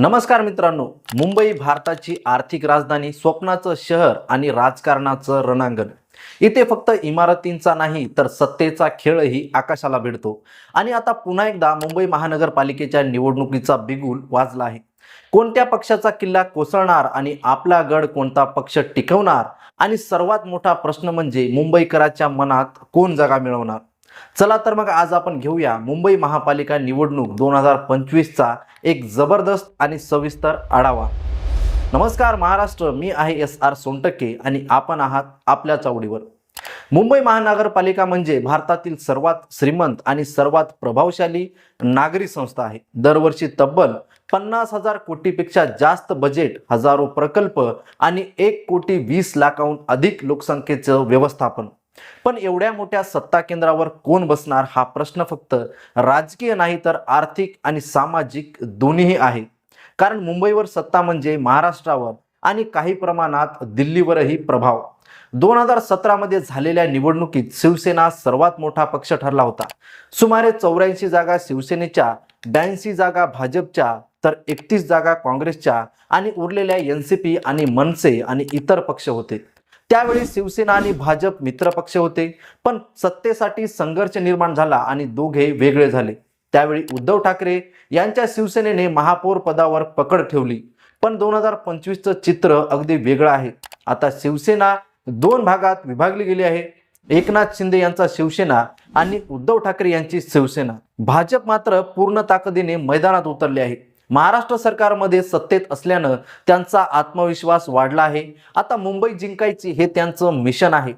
नमस्कार मित्रांनो. मुंबई भारताची आर्थिक राजधानी स्वप्नाचं शहर आणि राजकारणाचं रणांगण. इथे फक्त इमारतींचा नाही तर सत्तेचा खेळही आकाशाला भिडतो. आणि आता पुन्हा एकदा मुंबई महानगरपालिकेच्या निवडणुकीचा बिगुल वाजला आहे. कोणत्या पक्षाचा किल्ला कोसळणार आणि आपला गड कोणता पक्ष टिकवणार? आणि सर्वात मोठा प्रश्न म्हणजे मुंबईकराच्या मनात कोण जागा मिळवणार? चला तर मग आज आपण घेऊया मुंबई महापालिका निवडणूक दोन हजार पंचवीसचा एक जबरदस्त आणि सविस्तर आढावा. नमस्कार महाराष्ट्र. मी आहे एस आर सोनटक्के आणि आपण आहात आपल्या चावडीवर मुंबई महानगरपालिका म्हणजे भारतातील सर्वात श्रीमंत आणि सर्वात प्रभावशाली नागरी संस्था आहे. दरवर्षी तब्बल पन्नास हजार कोटीपेक्षा जास्त बजेट हजारो प्रकल्प आणि एक कोटी वीस लाखाहून अधिक लोकसंख्येचं व्यवस्थापन. पण एवढ्या मोठ्या सत्ता केंद्रावर कोण बसणार हा प्रश्न फक्त राजकीय नाही तर आर्थिक आणि सामाजिक दोन्हीही आहे. कारण मुंबईवर सत्ता म्हणजे महाराष्ट्रावर आणि काही प्रमाणात दिल्लीवरही प्रभाव. दोन हजार सतरामध्ये झालेल्या निवडणुकीत शिवसेना सर्वात मोठा पक्ष ठरला होता. सुमारे चौऱ्याऐंशी जागा शिवसेनेच्या ब्याऐंशी जागा भाजपच्या तर एकतीस जागा काँग्रेसच्या आणि उरलेल्या एन सी पी आणि मनसे आणि इतर पक्ष होते. त्यावेळी शिवसेना आणि भाजप मित्रपक्ष होते पण सत्तेसाठी संघर्ष निर्माण झाला आणि दोघे वेगळे झाले. त्यावेळी उद्धव ठाकरे यांच्या शिवसेनेने महापौर पदावर पकड ठेवली. पण दोन हजार पंचवीसचं चित्र अगदी वेगळं आहे. आता शिवसेना दोन भागात विभागली गेली आहे. एकनाथ शिंदे यांचा शिवसेना आणि उद्धव ठाकरे यांची शिवसेना. भाजप मात्र पूर्ण ताकदीने मैदानात उतरले आहे. महाराष्ट्र सरकारमध्ये सत्तेत असल्यानं त्यांचा आत्मविश्वास वाढला आहे. आता मुंबई जिंकायची हे त्यांचं मिशन आहे.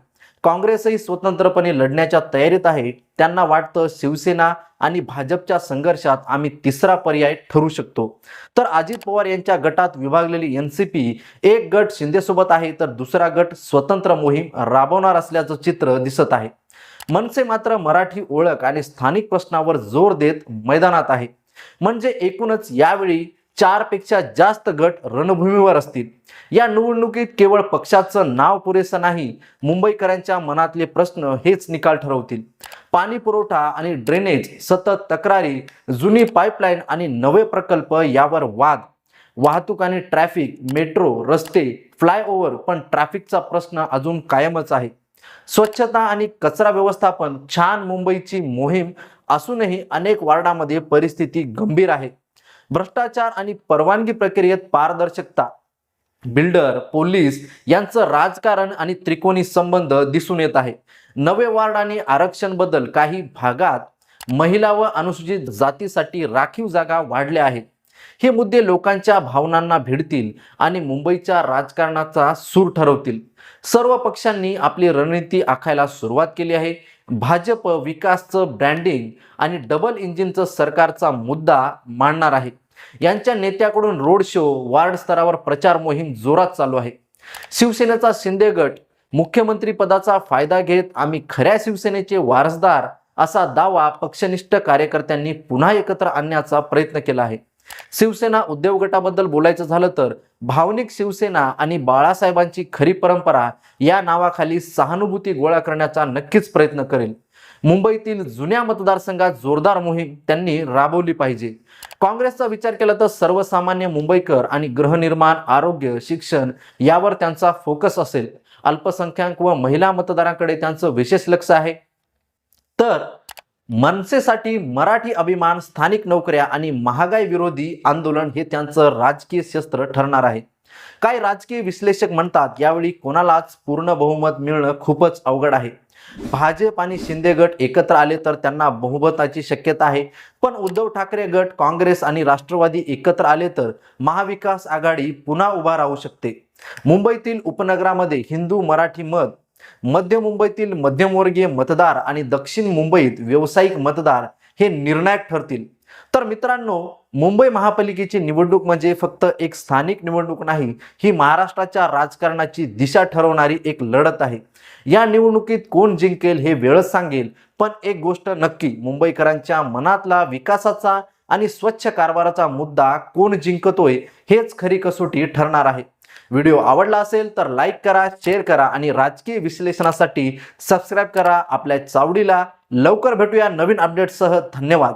काँग्रेसही स्वतंत्रपणे लढण्याच्या तयारीत आहे. त्यांना वाटतं शिवसेना आणि भाजपच्या संघर्षात आम्ही तिसरा पर्याय ठरू शकतो. तर अजित पवार यांच्या गटात विभागलेली एन सी पी एक गट शिंदेसोबत आहे तर दुसरा गट स्वतंत्र मोहीम राबवणार असल्याचं चित्र दिसत आहे. मनसे मात्र मराठी ओळख आणि स्थानिक प्रश्नावर जोर देत मैदानात आहे. म्हणजे एकूणच यावेळी चारपेक्षा जास्त गट रणभूमीवर असतील. या निवडणुकीत केवळ पक्षाचं नाव पुरेसं नाही मुंबईकरांच्या मनातले प्रश्न हेच निकाल ठरवतील. पाणी पुरवठा आणि ड्रेनेज सतत तक्रारी जुनी पाईपलाईन आणि नवे प्रकल्प यावर वाद. वाहतूक आणि ट्रॅफिक मेट्रो रस्ते फ्लायओव्हर पण ट्रॅफिकचा प्रश्न अजून कायमच आहे. स्वच्छता आणि कचरा व्यवस्थापन छान मुंबईची मोहीम असूनही अनेक वार्डामध्ये परिस्थिती गंभीर आहे. भ्रष्टाचार आणि परवानगी प्रक्रियेत पारदर्शकता बिल्डर पोलीस यांचं राजकारण आणि त्रिकोणी संबंध दिसून येत आहे. नवे वार्ड आणि आरक्षण बदल काही भागात महिला व अनुसूचित जातीसाठी राखीव जागा वाढल्या आहेत. हे मुद्दे लोकांच्या भावनांना भिडतील आणि मुंबईच्या राजकारणाचा सूर ठरवतील. सर्व पक्षांनी आपली रणनीती आखायला सुरुवात केली आहे. भाजप विकासचं ब्रँडिंग आणि डबल इंजिनचं सरकारचा मुद्दा मांडणार आहे. यांच्या नेत्याकडून रोड शो वार्ड स्तरावर प्रचार मोहीम जोरात चालू आहे. शिवसेनेचा शिंदे गट मुख्यमंत्री पदाचा फायदा घेत आम्ही खऱ्या शिवसेनेचे वारसदार असा दावा पक्षनिष्ठ कार्यकर्त्यांनी पुन्हा एकत्र आणण्याचा प्रयत्न केला आहे. शिवसेना उद्योग गटाबद्दल बोलायचं झालं तर भावनिक शिवसेना आणि बाळासाहेबांची खरी परंपरा या नावाखाली सहानुभूती गोळा करण्याचा नक्कीच प्रयत्न करेल. मुंबईतील जुन्या मतदारसंघात जोरदार मोहीम त्यांनी राबवली पाहिजे. काँग्रेसचा विचार केला तर सर्वसामान्य मुंबईकर आणि गृहनिर्माण आरोग्य शिक्षण यावर त्यांचा फोकस असेल. अल्पसंख्याक व महिला मतदारांकडे त्यांचं विशेष लक्ष आहे. तर मनसेसाठी मराठी अभिमान स्थानिक नोकऱ्या आणि महागाई विरोधी आंदोलन हे त्यांचं राजकीय शस्त्र ठरणार आहे. काही राजकीय विश्लेषक म्हणतात यावेळी कोणालाच पूर्ण बहुमत मिळणं खूपच अवघड आहे. भाजप आणि शिंदे गट एकत्र आले तर त्यांना बहुमताची शक्यता आहे. पण उद्धव ठाकरे गट काँग्रेस आणि राष्ट्रवादी एकत्र आले तर महाविकास आघाडी पुन्हा उभा राहू शकते. मुंबईतील उपनगरामध्ये हिंदू मराठी मत मध्य मुंबईतील मध्यमवर्गीय मतदार आणि दक्षिण मुंबईत व्यावसायिक मतदार हे निर्णायक ठरतील. तर मित्रांनो मुंबई महापालिकेची निवडणूक म्हणजे फक्त एक स्थानिक निवडणूक नाही ही महाराष्ट्राच्या राजकारणाची दिशा ठरवणारी एक लढत आहे. या निवडणुकीत कोण जिंकेल हे वेळच सांगेल पण एक गोष्ट नक्की मुंबईकरांच्या मनातला विकासाचा आणि स्वच्छ कारभाराचा मुद्दा कोण जिंकतोय हेच खरी कसोटी ठरणार आहे. व्हिडिओ आवडला असेल तर लाईक करा शेअर करा आणि राजकीय विश्लेषणासाठी सबस्क्राईब करा आपल्या चावडीला. लवकर भेटूया नवीन अपडेटसह. धन्यवाद.